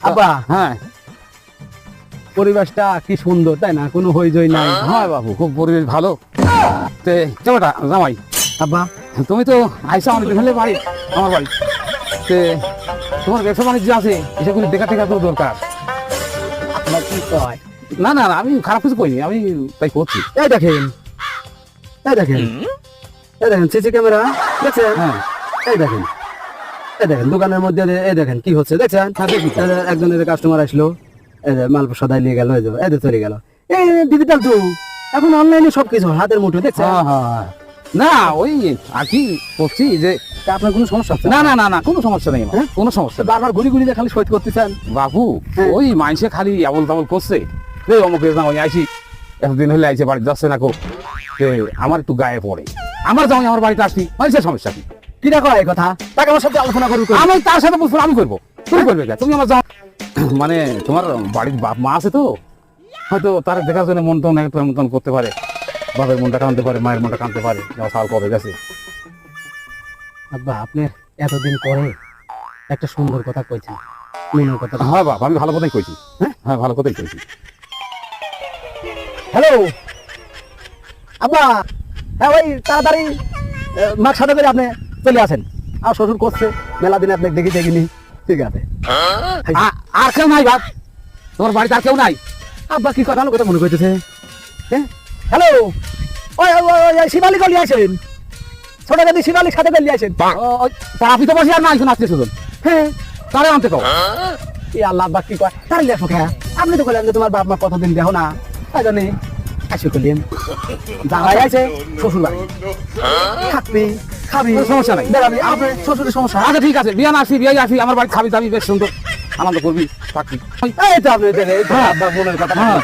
আব্বা। হ্যাঁ। পরিবেশটা কি সুন্দর তাই না? কোনো হইজই নাই। হ্যাঁ বাবু খুব পরিবেশ ভালো। তে কেমনটা জামাই। আব্বা। তুমি তো আইসা অনেক হলে বাড়ি আমার বাড়ি। তে তোমার ব্যবসা বাণিজ্য আছে এসবগুলি দেখা টেকা তো দরকার। আপনার কি কয়? না না না, আমি খারাপ কিছু করিনি আমি তাই করছি। এই দেখেন এই দেখেন এই দেখেন সিসি ক্যামেরা দেখছেন? হ্যাঁ। এই দেখেন। এই দেখেন দোকানের মধ্যে এই দেখেন কি হচ্ছে দেখছেন? হ্যাঁ, একজনের কাস্টমার আসলো এই যে মাল সদাই নিয়ে গেল এই যে এই যে চলে গেল। এই ডিজিটাল তো। এখন অনলাইনে সবকিছু হাতের মুঠো দেখছেন? হ্যাঁ, হ্যাঁ। না ওই আর কি করছি যে আপনার কোনো সমস্যা হচ্ছে না না না না কোনো সমস্যা নেই আমার, হ্যাঁ? কোনো সমস্যা বারবার ঘুরি ঘুরি খালি সৈত করতেছেন? বাবু হ্যাঁ। ওই মাইসে খালি আবল তাবল করছে। রে অমুক ওই আইসি এতদিন হলে আইসে বাড়ি যাচ্ছে না কো? আমার একটু গায়ে পড়ে। আমার জামাই আমার বাড়িতে আসি মানুষের সমস্যা কি? কি দেখো এই কথা? তাকে আমার সাথে আলোচনা করুন আমি তার সাথে বলব আমি করব। তুমি করবে তুমি আমার জামাই মানে তোমার বাড়ির বাপ মা আছে তো? হয়তো তার দেখার জন্য মন টন একটু মতন করতে পারে। বাবার মনটা কানতে পারে মায়ের মনটা কানতে পারে। সাল কবে গেছে? আব্বা আপনি এতদিন পরে একটা সুন্দর কথা কইছেন। মনের কথা হ্যাঁ বাপ আমি ভালো কথাই কইছি। হ্যাঁ? হ্যাঁ ভালো কথাই কইছি। হ্যালো আব্বা হ্যাঁ ওই তাড়াতাড়ি মাক সাথে করে আপনি চলে আসেন। আর শ্বশুর করছে মেলা দিন আপনি দেখি দেখিনি। ঠিক আছে। আর কেউ নাই বাপ। তোমার বাড়িতে আর কেউ নাই। আব্বা কি কথা কথা মনে করতেছে? হ্যাঁ? হ্যালো? ওই শিবালি গলি আসেন। ছোট দাদি শিবালির সাথে গলি আসেন। আপনি তো বসে আর নাই শুনে আত্মীয় স্বজন হ্যাঁ তারে আনতে কও। এই আল্লাহ আব্বা কি কয়? তার লেখো খা আপনি তো বললেন যে তোমার বাপ মা কতদিন দেখো না? তাই জানি আসি করলেন জামাই আছে শ্বশুর বাড়ি থাকবি। খাবি। সমস্যা নাই। বেড়াবি আপনার শ্বশুরের সমস্যা আচ্ছা ঠিক আছে। বিয়ান আসি বিয়াই আসি আমার বাড়ি খাবি দাবি বেশ সুন্দর। আনন্দ করবি থাকি এই তো আপনি মনের কথা। আমার